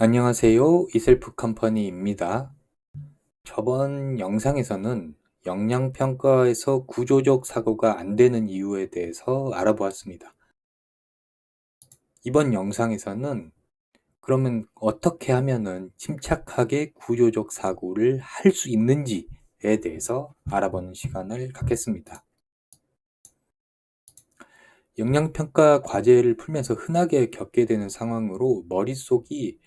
안녕하세요. 이셀프 컴퍼니입니다. 저번 영상에서는 영양평가에서 구조적 사고가 안 되는 이유에 대해서 알아보았습니다. 이번 영상에서는 그러면 어떻게 하면은 침착하게 구조적 사고를 할 수 있는지에 대해서 알아보는 시간을 갖겠습니다. 영양평가 과제를 풀면서 흔하게 겪게 되는 상황으로 머릿속이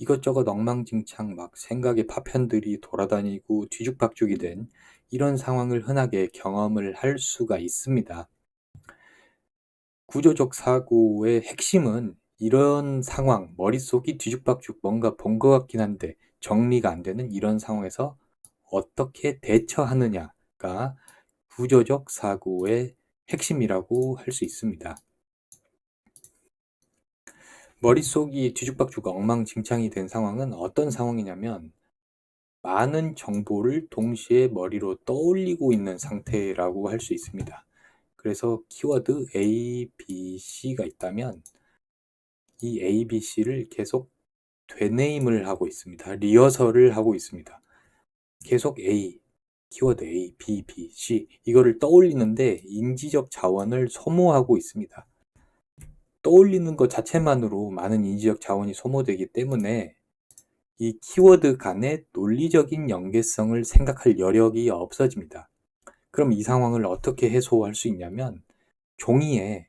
이것저것 엉망진창 막 생각의 파편들이 돌아다니고 뒤죽박죽이 된 이런 상황을 흔하게 경험을 할 수가 있습니다. 구조적 사고의 핵심은 이런 상황, 머릿속이 뒤죽박죽 뭔가 본 것 같긴 한데 정리가 안 되는 이런 상황에서 어떻게 대처하느냐가 구조적 사고의 핵심이라고 할 수 있습니다. 머릿속이 뒤죽박죽 엉망진창이 된 상황은 어떤 상황이냐면 많은 정보를 동시에 머리로 떠올리고 있는 상태라고 할 수 있습니다. 그래서 키워드 A, B, C가 있다면 이 A, B, C를 계속 되네임을 하고 있습니다. 리허설을 하고 있습니다. 계속 A, 키워드 A, B, B, C 이거를 떠올리는데 인지적 자원을 소모하고 있습니다. 떠올리는 것 자체만으로 많은 인지적 자원이 소모되기 때문에 이 키워드 간의 논리적인 연계성을 생각할 여력이 없어집니다. 그럼 이 상황을 어떻게 해소할 수 있냐면 종이에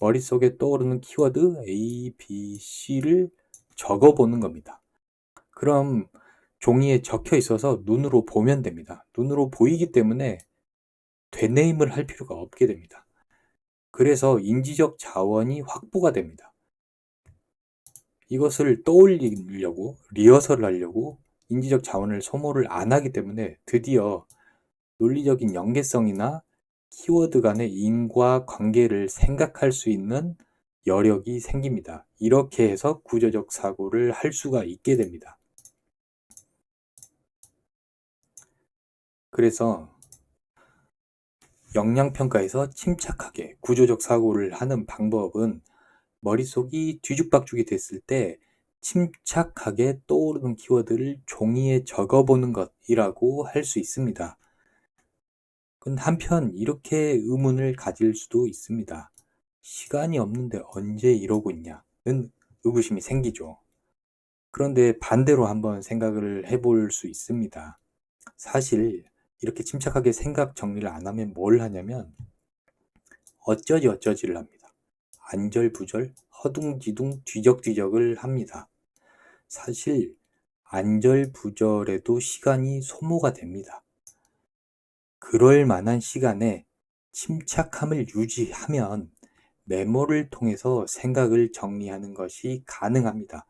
머릿속에 떠오르는 키워드 A, B, C를 적어보는 겁니다. 그럼 종이에 적혀 있어서 눈으로 보면 됩니다. 눈으로 보이기 때문에 되네임을 할 필요가 없게 됩니다. 그래서 인지적 자원이 확보가 됩니다. 이것을 떠올리려고, 리허설을 하려고 인지적 자원을 소모를 안 하기 때문에 드디어 논리적인 연계성이나 키워드 간의 인과 관계를 생각할 수 있는 여력이 생깁니다. 이렇게 해서 구조적 사고를 할 수가 있게 됩니다. 그래서 영양평가에서 침착하게 구조적 사고를 하는 방법은 머릿속이 뒤죽박죽이 됐을 때 침착하게 떠오르는 키워드를 종이에 적어보는 것이라고 할 수 있습니다. 근데 한편 이렇게 의문을 가질 수도 있습니다. 시간이 없는데 언제 이러고 있냐는 의구심이 생기죠. 그런데 반대로 한번 생각을 해볼 수 있습니다. 사실 이렇게 침착하게 생각 정리를 안 하면 뭘 하냐면 어쩌지 어쩌지를 합니다. 안절부절, 허둥지둥, 뒤적뒤적을 합니다. 사실 안절부절에도 시간이 소모가 됩니다. 그럴 만한 시간에 침착함을 유지하면 메모를 통해서 생각을 정리하는 것이 가능합니다.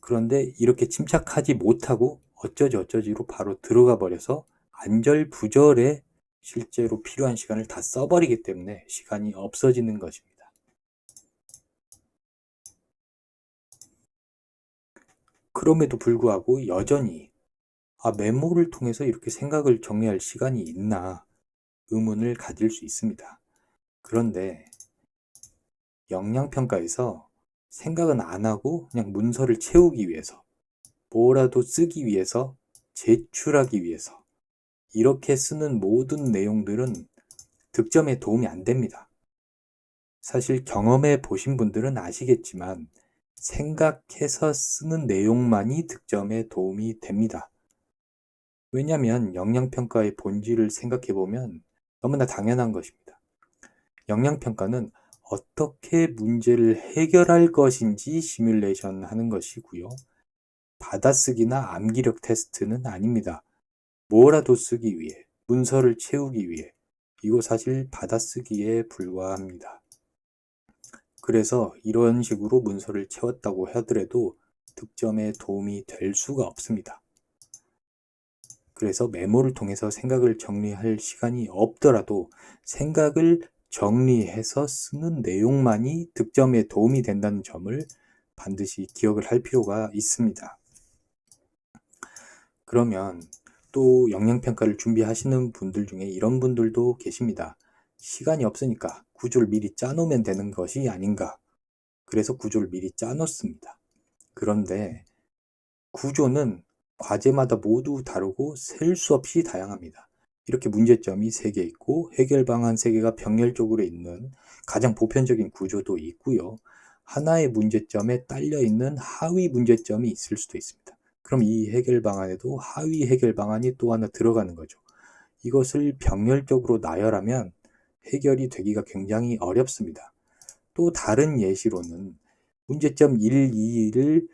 그런데 이렇게 침착하지 못하고 어쩌지 어쩌지로 바로 들어가 버려서 안절부절에 실제로 필요한 시간을 다 써버리기 때문에 시간이 없어지는 것입니다. 그럼에도 불구하고 여전히 아, 메모를 통해서 이렇게 생각을 정리할 시간이 있나 의문을 가질 수 있습니다. 그런데 영양평가에서 생각은 안 하고 그냥 문서를 채우기 위해서 뭐라도 쓰기 위해서, 제출하기 위해서 이렇게 쓰는 모든 내용들은 득점에 도움이 안 됩니다. 사실 경험해 보신 분들은 아시겠지만 생각해서 쓰는 내용만이 득점에 도움이 됩니다. 왜냐하면 영양평가의 본질을 생각해 보면 너무나 당연한 것입니다. 영양평가는 어떻게 문제를 해결할 것인지 시뮬레이션 하는 것이고요. 받아쓰기나 암기력 테스트는 아닙니다. 뭐라도 쓰기 위해, 문서를 채우기 위해, 이거 사실 받아쓰기에 불과합니다. 그래서 이런 식으로 문서를 채웠다고 하더라도 득점에 도움이 될 수가 없습니다. 그래서 메모를 통해서 생각을 정리할 시간이 없더라도 생각을 정리해서 쓰는 내용만이 득점에 도움이 된다는 점을 반드시 기억을 할 필요가 있습니다. 그러면 또 영양평가를 준비하시는 분들 중에 이런 분들도 계십니다. 시간이 없으니까 구조를 미리 짜놓으면 되는 것이 아닌가. 그래서 구조를 미리 짜놓습니다. 그런데 구조는 과제마다 모두 다르고 셀 수 없이 다양합니다. 이렇게 문제점이 3개 있고 해결 방안 3개가 병렬적으로 있는 가장 보편적인 구조도 있고요. 하나의 문제점에 딸려 있는 하위 문제점이 있을 수도 있습니다. 그럼 이 해결 방안에도 하위 해결 방안이 또 하나 들어가는 거죠. 이것을 병렬적으로 나열하면 해결이 되기가 굉장히 어렵습니다. 또 다른 예시로는 문제점 1, 2를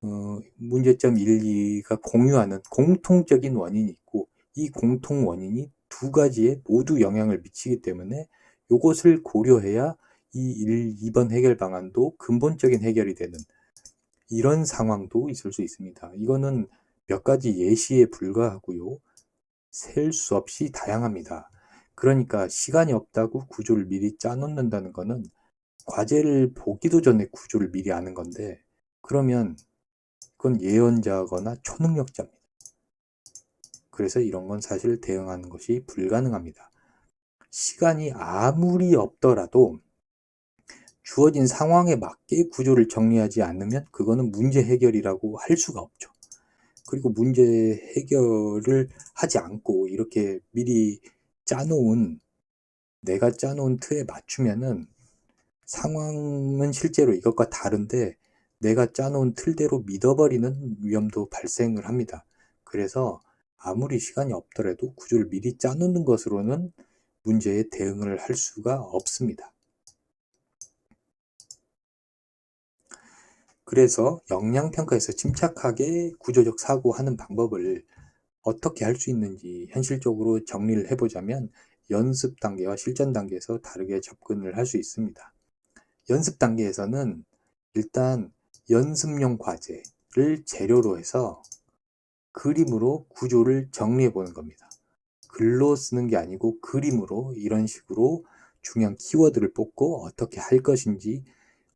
어, 문제점 1, 2가 공유하는 공통적인 원인이 있고 이 공통 원인이 두 가지에 모두 영향을 미치기 때문에 이것을 고려해야 이 1, 2번 해결 방안도 근본적인 해결이 되는 이런 상황도 있을 수 있습니다. 이거는 몇 가지 예시에 불과하고요. 셀 수 없이 다양합니다. 그러니까 시간이 없다고 구조를 미리 짜놓는다는 것은 과제를 보기도 전에 구조를 미리 아는 건데 그러면 그건 예언자거나 초능력자입니다. 그래서 이런 건 사실 대응하는 것이 불가능합니다. 시간이 아무리 없더라도 주어진 상황에 맞게 구조를 정리하지 않으면 그거는 문제 해결이라고 할 수가 없죠. 그리고 문제 해결을 하지 않고 이렇게 미리 짜놓은 내가 짜놓은 틀에 맞추면은 상황은 실제로 이것과 다른데 내가 짜놓은 틀대로 믿어버리는 위험도 발생을 합니다. 그래서 아무리 시간이 없더라도 구조를 미리 짜놓는 것으로는 문제에 대응을 할 수가 없습니다. 그래서 역량평가에서 침착하게 구조적 사고하는 방법을 어떻게 할 수 있는지 현실적으로 정리를 해보자면 연습 단계와 실전 단계에서 다르게 접근을 할 수 있습니다. 연습 단계에서는 일단 연습용 과제를 재료로 해서 그림으로 구조를 정리해 보는 겁니다. 글로 쓰는 게 아니고 그림으로 이런 식으로 중요한 키워드를 뽑고 어떻게 할 것인지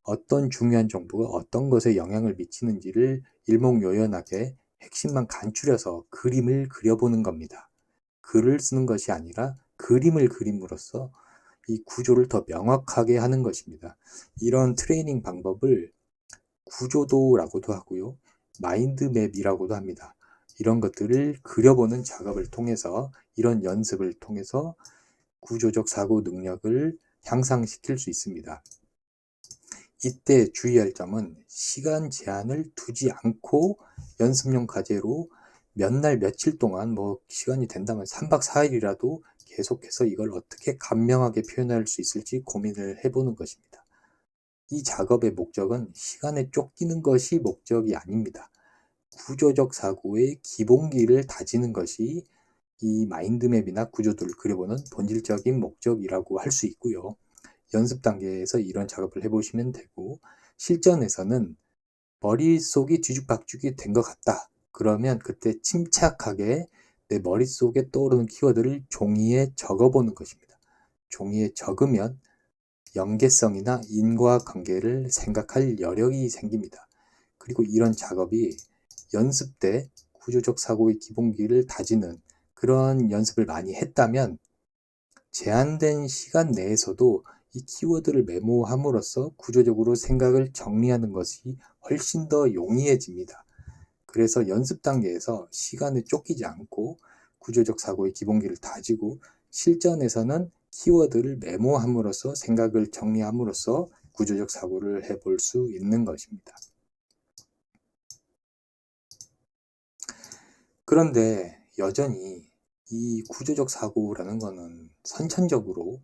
어떤 중요한 정보가 어떤 것에 영향을 미치는지를 일목요연하게 핵심만 간추려서 그림을 그려보는 겁니다. 글을 쓰는 것이 아니라 그림을 그림으로써 이 구조를 더 명확하게 하는 것입니다. 이런 트레이닝 방법을 구조도라고도 하고요. 마인드맵이라고도 합니다. 이런 것들을 그려보는 작업을 통해서 이런 연습을 통해서 구조적 사고 능력을 향상시킬 수 있습니다. 이때 주의할 점은 시간 제한을 두지 않고 연습용 과제로 몇 날 며칠 동안 뭐 시간이 된다면 3박 4일이라도 계속해서 이걸 어떻게 간명하게 표현할 수 있을지 고민을 해보는 것입니다. 이 작업의 목적은 시간에 쫓기는 것이 목적이 아닙니다. 구조적 사고의 기본기를 다지는 것이 이 마인드맵이나 구조도를 그려보는 본질적인 목적이라고 할 수 있고요. 연습 단계에서 이런 작업을 해보시면 되고 실전에서는 머릿속이 뒤죽박죽이 된 것 같다. 그러면 그때 침착하게 내 머릿속에 떠오르는 키워드를 종이에 적어보는 것입니다. 종이에 적으면 연계성이나 인과관계를 생각할 여력이 생깁니다. 그리고 이런 작업이 연습 때 구조적 사고의 기본기를 다지는 그런 연습을 많이 했다면 제한된 시간 내에서도 이 키워드를 메모함으로써 구조적으로 생각을 정리하는 것이 훨씬 더 용이해집니다. 그래서 연습 단계에서 시간에 쫓기지 않고 구조적 사고의 기본기를 다지고 실전에서는 키워드를 메모함으로써 생각을 정리함으로써 구조적 사고를 해볼 수 있는 것입니다. 그런데 여전히 이 구조적 사고라는 것은 선천적으로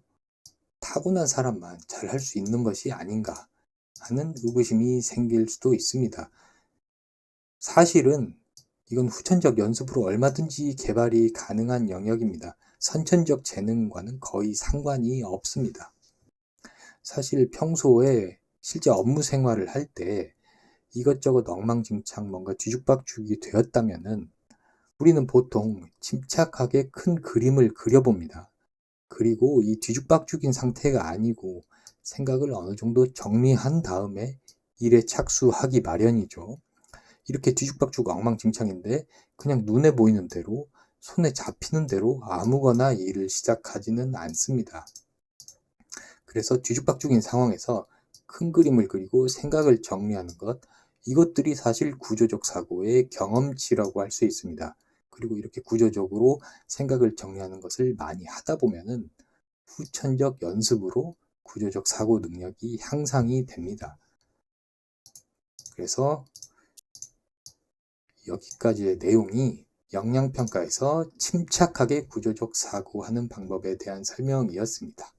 타고난 사람만 잘 할 수 있는 것이 아닌가 하는 의구심이 생길 수도 있습니다. 사실은 이건 후천적 연습으로 얼마든지 개발이 가능한 영역입니다. 선천적 재능과는 거의 상관이 없습니다. 사실 평소에 실제 업무 생활을 할 때 이것저것 엉망진창 뭔가 뒤죽박죽이 되었다면은 우리는 보통 침착하게 큰 그림을 그려봅니다. 그리고 이 뒤죽박죽인 상태가 아니고 생각을 어느 정도 정리한 다음에 일에 착수하기 마련이죠. 이렇게 뒤죽박죽 엉망진창인데 그냥 눈에 보이는 대로 손에 잡히는 대로 아무거나 일을 시작하지는 않습니다. 그래서 뒤죽박죽인 상황에서 큰 그림을 그리고 생각을 정리하는 것 이것들이 사실 구조적 사고의 경험치라고 할 수 있습니다. 그리고 이렇게 구조적으로 생각을 정리하는 것을 많이 하다 보면은 후천적 연습으로 구조적 사고 능력이 향상이 됩니다. 그래서 여기까지의 내용이 영양평가에서 침착하게 구조적 사고하는 방법에 대한 설명이었습니다.